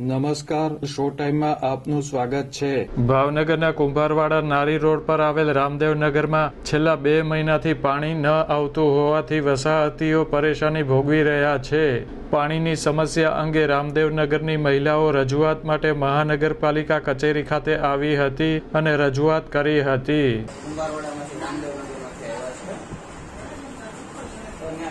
નમસ્કાર શો ટાઈમમાં આપનું સ્વાગત છે. ભાવનગરના કુંભારવાડા નારી રોડ પર આવેલ રામદેવનગરમાં છેલ્લા બે મહિનાથી પાણી ન આવતું હોવાથી વસાહતીઓ પરેશાની ભોગવી રહ્યા છે. પાણીની સમસ્યા અંગે રામદેવનગરની મહિલાઓ રજૂઆત માટે મહાનગરપાલિકા કચેરી ખાતે આવી હતી અને રજૂઆત કરી હતી.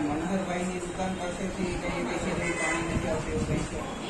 મનહરભાઈની દુકાન પાસેથી કઈ પાણી નથી આવતું એવું કઈ છે?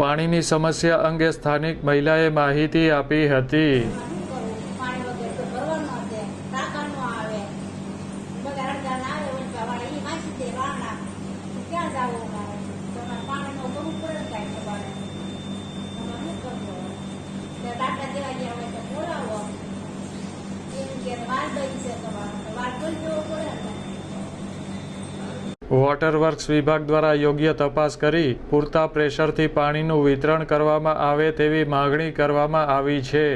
પાણીની સમસ્યા અંગે સ્થાનિક મહિલાએ માહિતી આપી હતી. વગર વોટર વર્ક્સ વિભાગ દ્વારા યોગ્ય તપાસ કરી પૂરતા પ્રેશરથી પાણીનું વિતરણ કરવામાં આવે તેવી માગણી કરવામાં આવી છે.